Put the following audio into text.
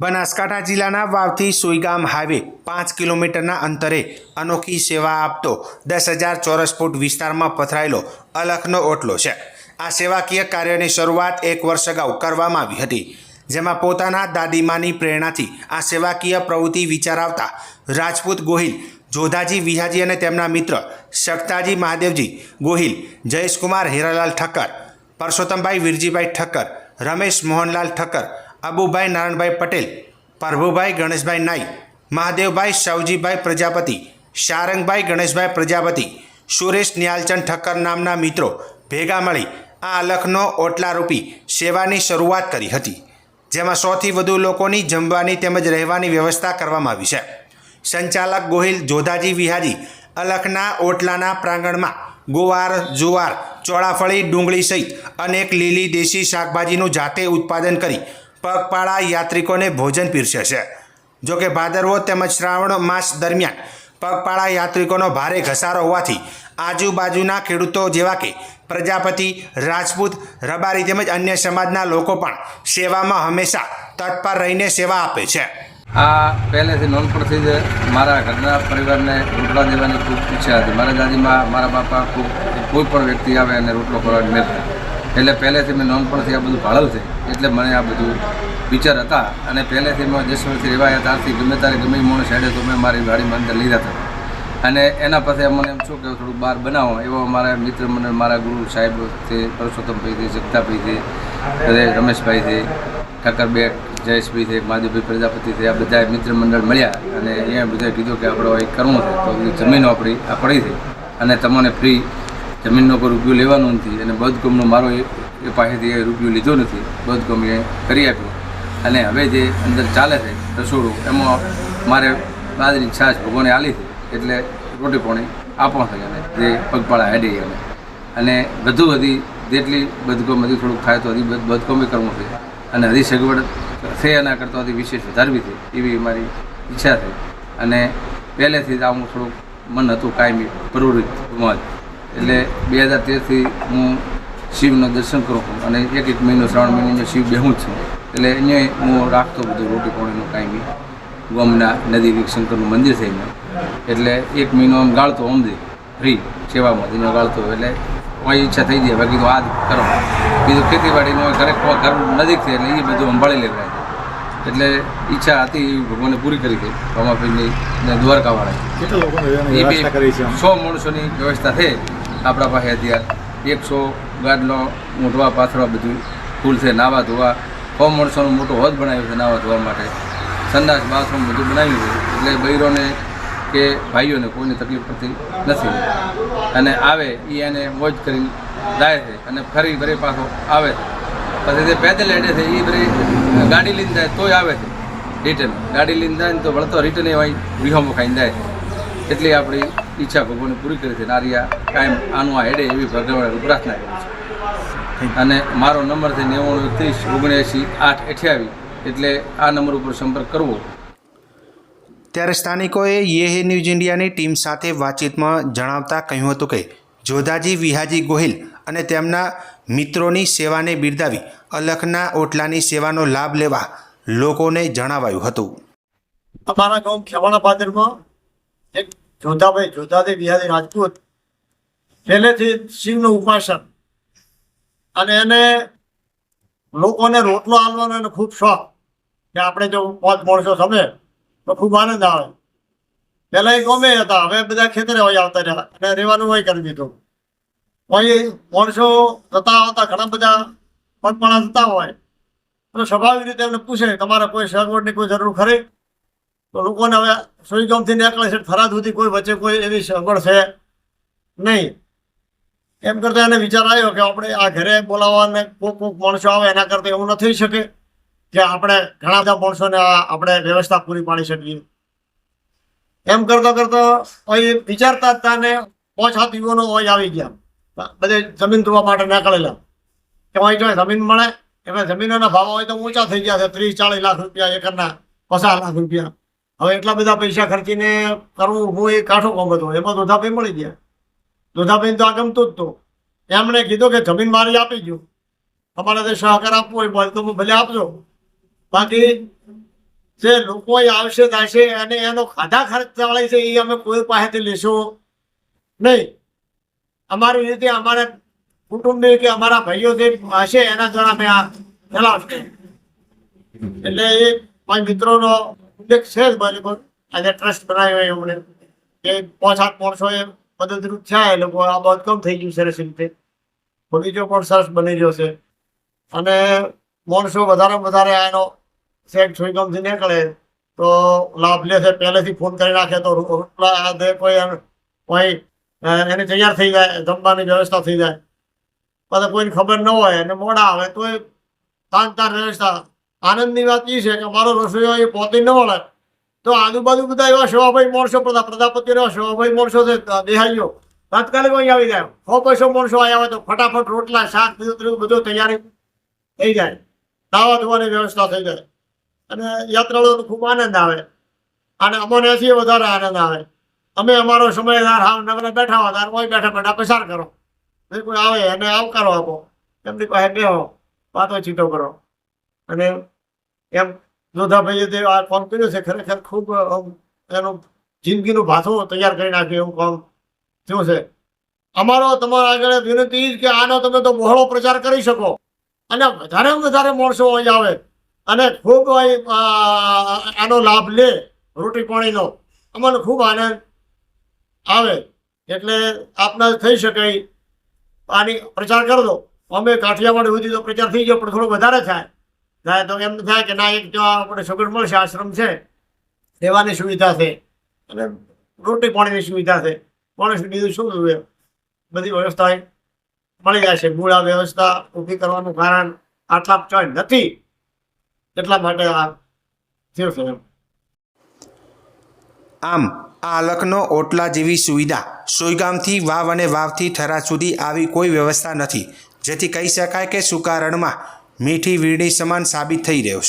બનાસકાંઠા જિલ્લાના વાવથી સુઈગામ હાઈવે પાંચ કિલોમીટરના અંતરે અનોખી સેવા આપતો દસ હજાર ચોરસ ફૂટ વિસ્તારમાં પથરાયેલો અલખનો ઓટલો છે. આ સેવાકીય કાર્યની શરૂઆત એક વર્ષ અગાઉ કરવામાં આવી હતી, જેમાં પોતાના દાદીમાની પ્રેરણાથી આ સેવાકીય પ્રવૃત્તિ વિચારાવતા રાજપૂત ગોહિલ, જોધાજી વિહાજી અને તેમના મિત્ર શકતાજી મહાદેવજી ગોહિલ, જયેશકુમાર હીરાલાલ ઠક્કર, પરસોત્તમભાઈ વિરજીભાઈ ઠક્કર, રમેશ મોહનલાલ ઠક્કર અબુભાઈ નારાયણભાઈ પટેલ પ્રભુભાઈ ગણેશભાઈ નાઈ, મહાદેવભાઈ શવજીભાઈ પ્રજાપતિ શારંગભાઈ ગણેશભાઈ પ્રજાપતિ, સુરેશ નિયાલચંદ ઠક્કર નામના મિત્રો ભેગા મળી આ અલખનો ઓટલારૂપી સેવાની શરૂઆત કરી હતી, જેમાં સોથી વધુ લોકોની જમવાની તેમજ રહેવાની વ્યવસ્થા કરવામાં આવી છે. સંચાલક ગોહિલ જોધાજી વિહાજી અલખના ઓટલાના પ્રાંગણમાં ગુવાર, જુવાર, ચોળાફળી, ડુંગળી સહિત અનેક લીલી દેશી શાકભાજીનું જાતે ઉત્પાદન કરી પગપાળા યાત્રિકોને ભોજન પીરસે છે. જોકે ભાદરવો તેમજ શ્રાવણ માસ દરમિયાન પગપાળા યાત્રિકોનો ભારે ઘસારો હોવાથી આજુબાજુના ખેડૂતો જેવા કે પ્રજાપતિ, રાજપૂત, રબારી તેમજ અન્ય સમાજના લોકો પણ સેવામાં હંમેશા તત્પર રહીને સેવા આપે છે. આ પહેલેથી નોનપણથી જ મારા ઘરના પરિવારને રોટલા દેવાની ખૂબ ઈચ્છા હતી. મારા દાદીમાં, મારા બાપા ખૂબ કોઈ પણ વ્યક્તિ આવે અને રોટલો કરવાની મેળ એટલે પહેલેથી મેં નાનપણથી આ બધું ભાળેલું છે. એટલે મને આ બધું વિચાર હતા. અને પહેલેથી મેં દસ વર્ષથી રહેવાયા ત્યારથી ગમે ત્યારે ગમે મોણ સાઈડે તો મેં મારી ગાડીમાં અંદર લીધા હતા અને એના પછી મને એમ શું કે થોડુંક બહાર બનાવો. એવો મારા મિત્ર મને મારા ગુરુ સાહેબ છે, પરસોત્તમભાઈ છે, જગતાભાઈ છે રમેશભાઈ છે ઠક્કર બેટ જયેશભાઈ છે માધુભાઈ પ્રજાપતિ છે, આ બધા મિત્ર મંડળ મળ્યા. અને અહીંયા બધાએ કીધું કે આપણે એક કરવું છે. તો જમીન આપણી આ પડી છે. અને તમને ફ્રી જમીનનો કોઈ રૂપિયો લેવાનો નથી અને બદગમનો મારો એ પાસેથી એ રૂપિયો લીધો નથી. બદગમ એ કરી આપ્યો. અને હવે જે અંદર ચાલે છે રસોડું, એમાં મારે બાજરી છાશ ભગવાને આલી હતી એટલે રોટી પાણી આપો થઈ અને જે પગપાળા હેડી અમે અને વધુ વધી જેટલી બદગમ હજી થોડુંક થાય તો હજી બદ- બદગમ કરવું છે. અને હજી સગવડ થઈ એના કરતાં હજી વિશેષ વધારવી છે, એવી મારી ઈચ્છા છે. અને પહેલેથી જ આવું થોડુંક મન હતું કાયમી પ્રવૃત્તિમાં જ એટલે બે હજાર તેરથી હું શિવનું દર્શન કરું છું અને એક એક મહિનો શ્રાવણ મહિનો શિવ બેહું છું. એટલે અહીંયા હું રાખતો બધું રોટી પાણીનું કાયમી ગોમના નદી શંકરનું મંદિર એમાં. એટલે એક મહિનો આમ ગાળતો અમદે ફ્રી સેવામાં દિનો ગાળતો એટલે કોઈ ઈચ્છા થઈ જાય. બાકી તો આ કરો બીજું ખેતીવાડીનું ઘરે ઘર નજીક છે એટલે એ બધું સંભાળી લેવાય. એટલે ઈચ્છા હતી એ ભગવાને પૂરી કરી છે. રમાપીરની ને દ્વારકાવાળાએ. એ બી સો માણસોની વ્યવસ્થા છે. આપણા પાસે અત્યારે એકસો ગાડલો ઊંટવા પાથરવા બધું ફૂલ છે, નાવા ધોવા. સો માણસોનો મોટો હોજ બનાવ્યું છે નાવા ધોવા માટે. સંડાસ, બાથરૂમ બધું બનાવ્યું છે. એટલે બૈરોને કે ભાઈઓને કોઈને તકલીફ પડતી નથી. અને આવે એ એને મોજ કરીને જાય છે અને ફરી ફરી પાછો આવે છે. પછી જે પેદલ હેડે છે એ ફરી ગાડી લઈને જાય તોય આવે છે. રિટર્ન ગાડી લઈને જાય ને તો વળતો રિટર્ન એ હોય વિહોમો ખાઈને જાય એટલી આપણી ઈચ્છા ભગવાનને પૂરી કરી છે. નારિયા કાયમ આનું આ હેડે એવી ભગવાન પ્રાર્થના કરી છે. અને મારો નંબર છે નેવાણું એકત્રીસ ઓગણએંસી આઠ અઠ્યાવીસ. એટલે આ નંબર ઉપર સંપર્ક કરવો. ત્યારે સ્થાનિકોએ યે ન્યૂઝ ઇન્ડિયાની ટીમ સાથે વાતચીતમાં જણાવતા કહ્યું હતું કે જોધાજી વિહાજી ગોહિલ અને તેમના મિત્રોની સેવાને બિરદાવી અલખના ઓટલાની સેવાનો લાભ લેવા લોકોને જણાવાયું હતું. અમારા ગામ ખેવાણા પાદરમાં જોધાભાઈ જોધાભાઈ બિહારી રાજપૂત. પહેલેથી શિવનો ઉપાસન. અને એને લોકોને રોટલો આલવાનો એને ખૂબ શોખ કે આપણે જો પાંચ માણસો સમે તો ખૂબ આનંદ આવે. પહેલા એ ગમે હતા, હવે બધા ખેતરે હોય આવતા રહ્યા. અને રહેવાનું હોય કરી દીધું. હોય માણસો જતા આવતા, ઘણા બધા પગપાળા જતા હોય. તો સ્વાભાવિક રીતે એમને પૂછે, તમારે કોઈ સગવડની કોઈ જરૂર ખરી? તો લોકોને હવે સુઈગામથી નીકળે છે થરાદ સુધી કોઈ વચ્ચે કોઈ એવી સગવડ છે? નહીં. એમ કરતા એને વિચાર આવ્યો કે આપણે આ ઘરે બોલાવવાને કોઈક કોઈક માણસો આવે, એના કરતાં એવું ન થઈ શકે કે આપણે ઘણા બધા માણસોને આ આપણે વ્યવસ્થા પૂરી પાડી શકીએ. એમ કરતો કરતો અહીં વિચારતા જ તાને પાંચ સાત યુવાનો અહીં આવી ગયા. બધે જમીન ધોવા માટે નીકળેલા. કે અહીં જો જમીન મળે, એમાં જમીનોના ભાવ હોય તો ઊંચા થઈ ગયા છે, ત્રીસ ચાલીસ લાખ રૂપિયા એકરના, પચાસ લાખ રૂપિયા. હવે એટલા બધા પૈસા ખર્ચીને કરવું હું એ કાઠો કોમ હતો, એમાં દોધાભાઈ મળી ગયા. દોધાભાઈ તો આ ગમતું જ તો. એમણે કીધું કે જમીન મારી આપી ગયું તમારે તે સહકાર આપવો હોય બોલ તો હું ભલે આપજો. બાકી જે લોકો આવશે થશે અને એનો ખાધા ખર્ચ ચાલે છે, એ અમે કોઈ પાસેથી લેશું નહીં. અમારી રીતે અમારા કુટુંબી કે અમારા ભાઈઓ જે હશે, એના દ્વારા અમે આ ચલાવશે. એટલે એ મારા મિત્રોનો ઉલ્લેખ છે જ બરાબર આજે ટ્રસ્ટ બનાવ્યો એમણે એ પાંચ સાત એ મદદરૂપ થયા એ લોકો. આ બધું કમ થઈ ગયું સરસ રીતે? બગીચો પણ સરસ બની ગયો છે. અને માણસો વધારે વધારે આનો સેટ સુઈગમથી નીકળે તો લાભ લે છે. પહેલેથી ફોન કરી નાખે તો રોટલા કોઈ કોઈ એને તૈયાર થઈ જાય, જમવાની વ્યવસ્થા થઈ જાય. પછી કોઈને ખબર ન હોય અને મોડા આવે તો તાન તાન વ્યવસ્થા આનંદની વાત એ છે કે મારો રસોઈયો એ પહોંચી ન વળે તો આજુબાજુ બધા એવા શોભાઈ માણસો બધા પ્રજાપતિ એવા શોભાઈ માણસો છે દેહાઈઓ. તાત્કાલિક અહીં આવી જાય. સો પૈસો માણસો આવ્યા હોય તો ફટાફટ રોટલા, શાક, બીજું ત્રીજું બધું તૈયારી થઈ જાય. નાવા ધોવાની વ્યવસ્થા થઈ જાય. અને યાત્રાળુઓને ખૂબ આનંદ આવે. અને અમને એથી વધારે આનંદ આવે. અમે અમારો સમય હાવ નગરે બેઠા હોય ત્યારે કોઈ બેઠા બેઠા પસાર કરો. કોઈ આવે એને આવકારો આપો. એમની પાસે બેહો વાતો છીટો કરો. અને એમ જોધાભાઈએ તે આ કામ કર્યું છે, ખરેખર ખૂબ એનું જિંદગીનું ભાથું તૈયાર કરી નાખ્યો એવું કામ થયું છે. અમારો, તમારા આગળ વિનંતી કે આનો તમે તો બહોળો પ્રચાર કરી શકો. અને વધારે વધારે માણસો અહીં આવે અને ખૂબ આનો લાભ લે રોટી પાણીનો. અમને ખૂબ આનંદ આવે. એટલે આપના થઈ શકે આની પ્રચાર કરી દો. અમે કાઠિયાવાડ સુધી તો પ્રચાર થઈ ગયો, પણ થોડો વધારે થાય. થાય તો એમ થાય કે ના, એક જો આપણે સગવડ મળશે, આશ્રમ છે, રહેવાની સુવિધા છે, અને રોટી પાણીની સુવિધા છે. માણસ બીજું શું જોઈએ? બધી વ્યવસ્થા મળી જાય છે. મૂળ આ વ્યવસ્થા ઊભી કરવાનું કારણ આટલા ચોઈ નથી. એટલા માટે આ થયું છે એમ. આમ, આ અલકનો ઓટલા જેવી સુવિધા સોયગામથી વાવ અને વાવથી થરા સુધી આવી કોઈ વ્યવસ્થા નથી. જેથી કહી શકાય કે સુકારણમાં મીઠી વીરણી સમાન સાબિત થઈ રહ્યો છે.